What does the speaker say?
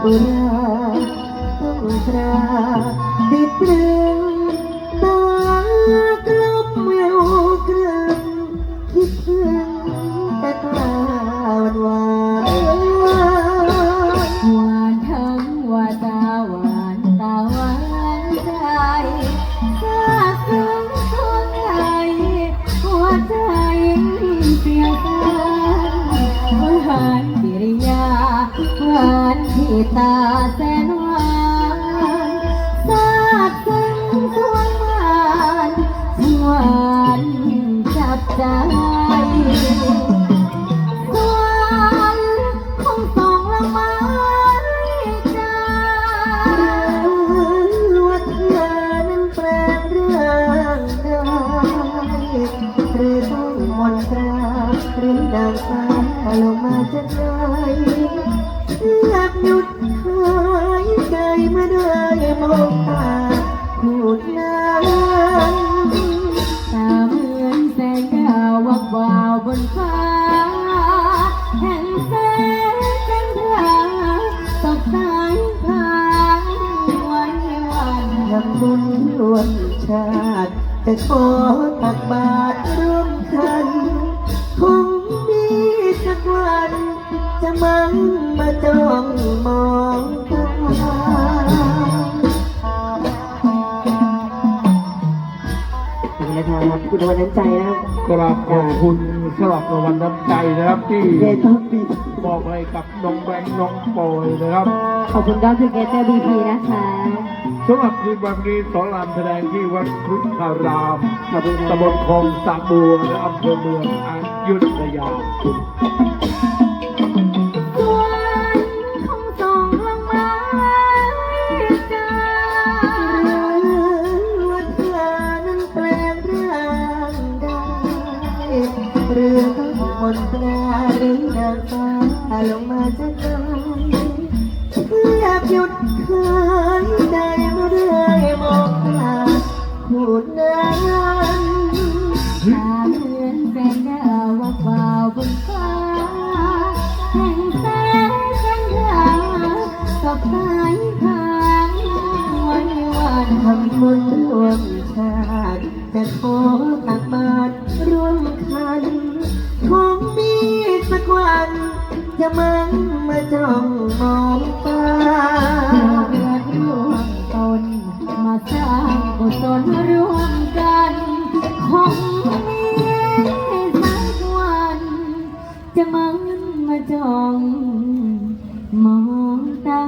านบาดบุราต้องตราติดตรึงตากลับเววกลับคิดถึงแต่ตาวั ตาแสนหวานซาบซึ้งสวงหวานหวานจับใจส่วนของสองละไม้จ้าว่าเธอนั้นแปลงเรื่องได้หรือต้องมนตราหรือดังฟ้าลงมาจะได้ หยุดหายใจเมื่อได้มองตาพูดนานตาเหมือนแสงดาววับวาวบนฟ้า แห่งแสงจันทราตกสายพานไว้วันทำบุญร่วมชาติ จะขอตักบาตรร่วมกัน มองตาขอบคุณนะครับคุณวันน้ำใจนะครับ กราบขอบคุณสำหรับรางวัลน้ำใจนะครับที่เดทุกปีมอบให้กับน้องแบงค์น้องปอยนะครับขอบคุณดรเกเตอร์บีพีนะคะสำหรับคืนวันนี้สอนรามแสดงที่วัดพุทธารามขอบคุณครับตำบลคลองสะบัวและอำเภอเมืองอยุธยาางฟ้าลงมาจะได้อยากหยุดหายใจเมื่อได้มองตาพูดนานตาเหมือนแสงดาววับวาบนฟ้าแห่งแสงจันทราตกสายพานไว้วันทำบุญร่วมชาติจะขอ มตาเดือดร่วงตน มาสร้างกุศลร่วมกันของมีสักวัน จะมันมาจองมองตา